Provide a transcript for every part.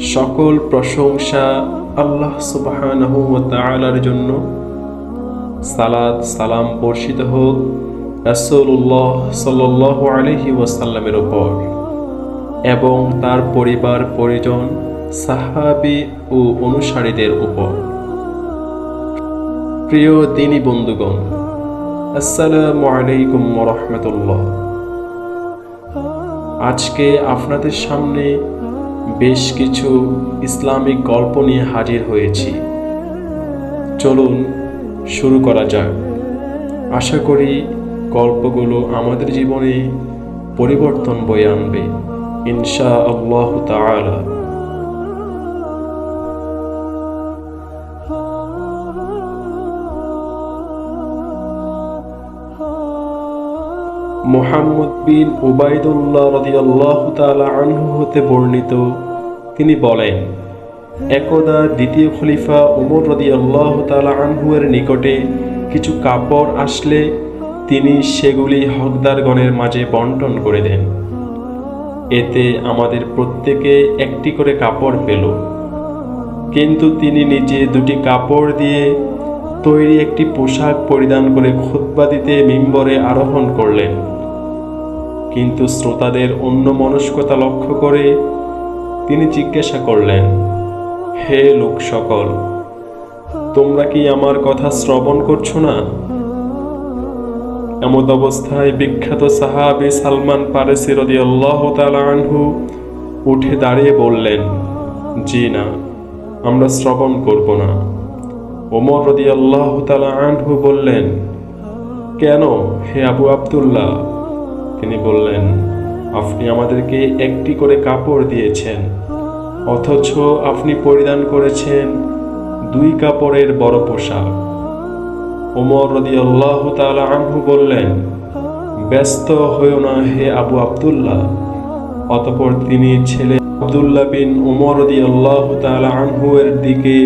সকল প্রশংসা আল্লাহ সুবহানাহু জন্য। সালাত, সালাম বর্ষিত হোক রাসূলুল্লাহ সাল্লাল্লাহু আলাইহি ওয়াসাল্লামের উপর। এবং তার পরিবার, পরিজন, সাহাবী ও অনুসারীদের উপর। প্রিয় দিনী বন্ধুগণ, আসসালামু আলাইকুম রাহমাতুল্লাহ। আজকে আপনাদের সামনে বেশ কিছু ইসলামিক গল্প নিয়ে হাজির হয়েছি। চলুন শুরু করা যাক। আশা করি গল্পগুলো আমাদের জীবনে পরিবর্তন বয়ে আনবে। ইনশা আল্লাহ তাআলা। মোহাম্মদ বিন উবাইদুল্লাহ রদিয়াল্লাহ তাআলা আনহু হতে বর্ণিত। তিনি বলেন, একদা দ্বিতীয় খলিফা উমর রদিয়াল্লাহ তাআলা আনহুয়ের নিকটে কিছু কাপড় আসলে তিনি সেগুলি হকদারগণের মাঝে বন্টন করে দেন। এতে আমাদের প্রত্যেকে একটি করে কাপড় পেল। কিন্তু তিনি নিজে দুটি কাপড় দিয়ে তৈরি একটি পোশাক পরিধান করে খুতবা দিতে মিম্বরে আরোহণ করলেন। কিন্তু শ্রোতাদের অন্য মনস্কতা লক্ষ্য করে তিনি জিজ্ঞাসা করলেন, হে লোক সকল, তোমরা কি আমার কথা শ্রবণ করছ না? এমত অবস্থায় বিখ্যাত সাহাবি সালমান পারেসি রদি আল্লাহ আনহু উঠে দাঁড়িয়ে বললেন, জি না, আমরা শ্রবণ করব না। ওমর রদি আল্লাহ আনহু বললেন, কেন হে আবু আবদুল্লাহ? তিনি বললেন, আপনি আমাদেরকে একটি করে কাপড় দিয়েছেন, অথচ আপনি পরিধান করেছেন দুই কাপড়ের বড় পোশাক। ওমর রদি আল্লাহ আনহু বললেন, ব্যস্ত হয়েও না হে আবু আবদুল্লাহ। অতপর তিনি ছেলে আবদুল্লাহ বিন ওমর রদি আল্লাহ আনহু এর দিকে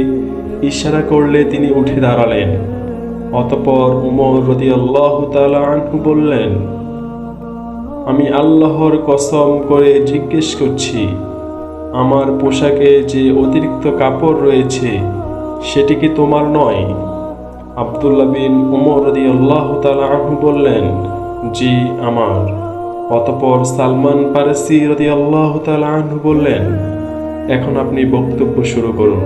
ইশারা করলে তিনি উঠে দাঁড়ালেন। অতপর উমর রদি আল্লাহ আনহু বললেন, আমি আল্লাহর কসম করে জিজ্ঞেস করছি, আমার পোশাকে যে অতিরিক্ত কাপড় রয়েছে, সেটি কি তোমার নয়? আবদুল্লাহ বিন উমর রদি আল্লাহ আনহু বললেন, জি, আমার। অতপর সালমান পারসি রদি আল্লাহ আনহু বললেন, এখন আপনি বক্তব্য শুরু করুন।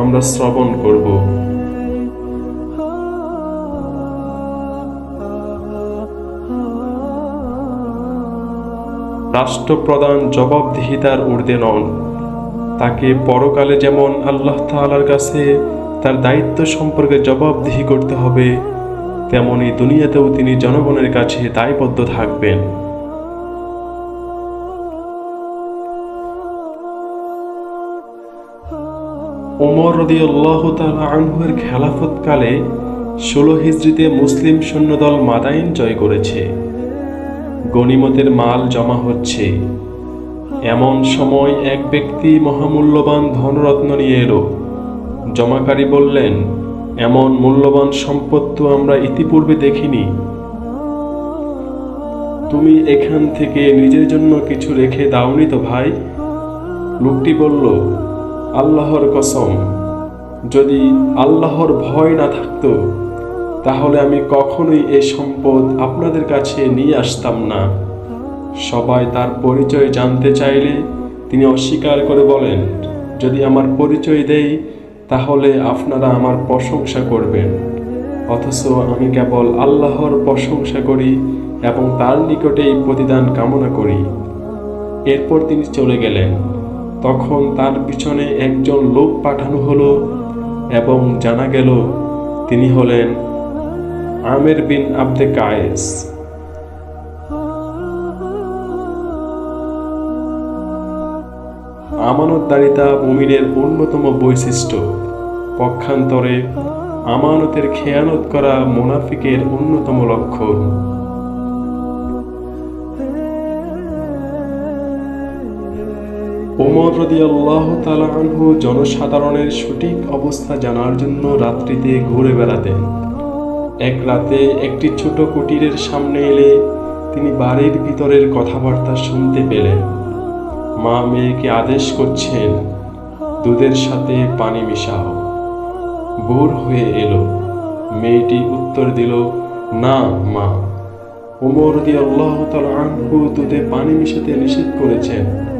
আমরা শ্রবণ করব। রাষ্ট্রপ্রধান জবাবদিহিতার ঊর্ধ্বে নন। তাকে পরকালে যেমন আল্লাহ তাআলার কাছে তার দায়িত্ব সম্পর্কে জবাবদিহি করতে হবে, তেমনি দুনিয়াতেও তিনি জনগণের কাছে দায়বদ্ধ থাকবেন। ওমর রদি আল্লাহ আনহুয়ের খেলাফতকালে ষোলো হিজড়িতে মুসলিম সৈন্যদল মাদাইন জয় করেছে। গনিমতের মাল জমা হচ্ছে। এমন সময় এক ব্যক্তি মহামূল্যবান ধনরত্ন নিয়ে এলো। জমাকারী বললেন, এমন মূল্যবান সম্পদ তো আমরা ইতিপূর্বে দেখিনি। তুমি এখান থেকে নিজের জন্য কিছু রেখে দাওনি তো ভাই? লোকটি বলল আল্লাহর কসম, যদি আল্লাহর ভয় না থাকতো, তাহলে আমি কখনোই এ সম্পদ আপনাদের কাছে নিয়ে আসতাম না। সবাই তার পরিচয় জানতে চাইলে তিনি অস্বীকার করে বলেন, যদি আমার পরিচয় দেই, তাহলে আপনারা আমার প্রশংসা করবেন। অথচ আমি কেবল আল্লাহর প্রশংসা করি এবং তার নিকটেই প্রতিদান কামনা করি। এরপর তিনি চলে গেলেন। তখন তার পিছনে একজন লোক পাঠানো হলো এবং জানা গেল তিনি হলেন আমের বিন আব্দে কায়েস। আমানতদারিতা মুমিনের অন্যতম বৈশিষ্ট্য। পক্ষান্তরে আমানতের খেয়ানত করা মোনাফিকের অন্যতম লক্ষণ। ওমর রদি আল্লাহ আনহু জনসাধারণের সঠিক অবস্থা জানার জন্য রাত্রিতে ঘুরে বেড়াতেন এক রাতে একটি ছোট কুটিরের সামনে এলে তিনি বাড়ির ভিতরের কথাবার্তা শুনতে পেলেন। মা মেয়েকে আদেশ করছেন, দুধের সাথে পানি মিশাও। ভোর হয়ে এলো। মেয়েটি উত্তর দিল, না, মা। ওমর দিয়ে আল্লাহ আনহু দুধে পানি মিশাতে নিষেধ করেছেন।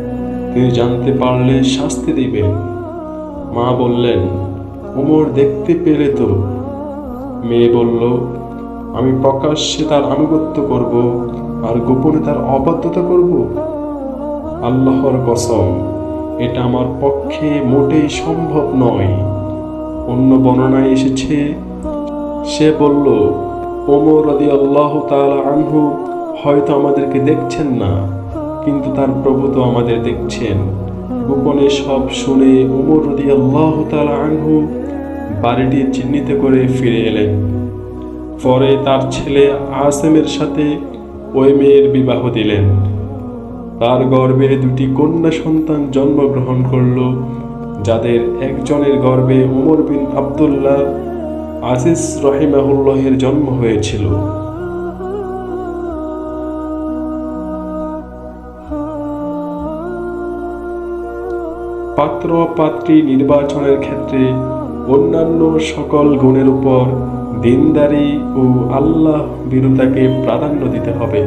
তিনি জানতে পারলে শাস্তি দিবেন মা বললেন, ওমর দেখতে পেলে তো। মেয়ে বলল, আমি প্রকাশ্যে তার আনুগত্য করব আর গোপনে তার অবাধ্যতা করব। আল্লাহর কসম, এটা আমার পক্ষে মোটেই সম্ভব নয়। অন্য বর্ণনায় এসেছে, সে বলল, ওমর রদি আল্লাহ তাআলা আনহু হয়তো আমাদেরকে দেখছেন না। কিন্তু তার প্রভু তো আমাদের দেখছেন। গোপনে সব শুনে ওমর রদি আল্লাহ আনহু বাড়িটি চিহ্নিত করে ফিরে এলেন। পরে তার ছেলে আসেমের সাথে ওই মেয়ের বিবাহ দিলেন। তার গর্ভে দুটি কন্যা সন্তান জন্মগ্রহণ করল, যাদের একজনের গর্ভে ওমর বিন আবদুল্লাহ আজিজ রহিমাহুল্লাহের জন্ম হয়েছিল। পাত্র পাত্রী নির্বাচনের ক্ষেত্রে অন্যান্য সকল গুণের উপর দিনদারি ও আল্লাহ বিরতাকে প্রাধান্য দিতে হবে।